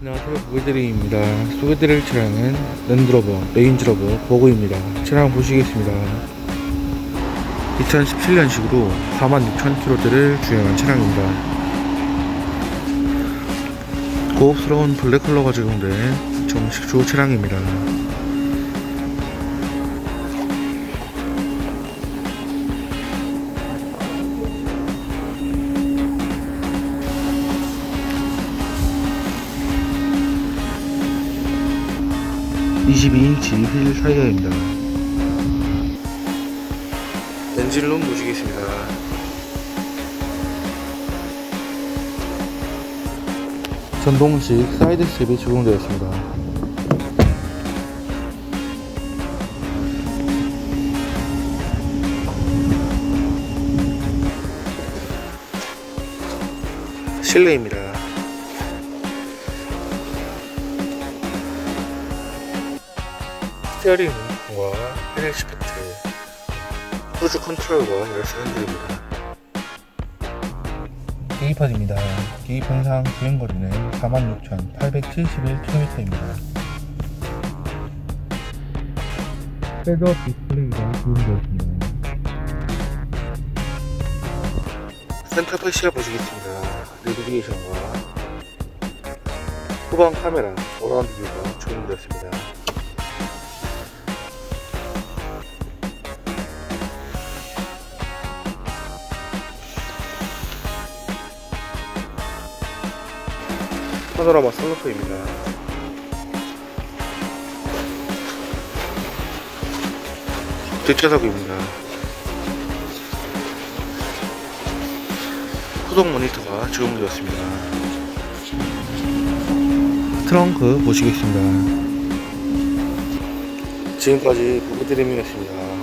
안녕하세요. 보게드림입니다. 소개드릴 차량은 랜드로버 레인지로버 버그입니다. 차량 보시겠습니다. 2017년식으로 46,000km를 주행한 차량입니다. 고급스러운 블랙 컬러가 적용된 정식 조 차량입니다 (22인치) 휠 타이어입니다. 엔진룸 보시겠습니다. 전동식 사이드 스텝이 적용되어 있습니다. 실내입니다 스티어링과 패널 시프트. 크루즈 컨트롤과 열쇠 핸들입니다. 계기판입니다. 계기판상 주행거리는 46,871km입니다 헤드업 디스플레이가 적용되어 있습니다 센터 패시아 보시겠습니다. 내비게이션과 후방 카메라 어라운드 뷰가 적용되었습니다 파노라마 썬루프입니다. 뒷좌석입니다. 후속 모니터가 적용되었습니다. 트렁크 보시겠습니다. 지금까지 보기드리밍이었습니다.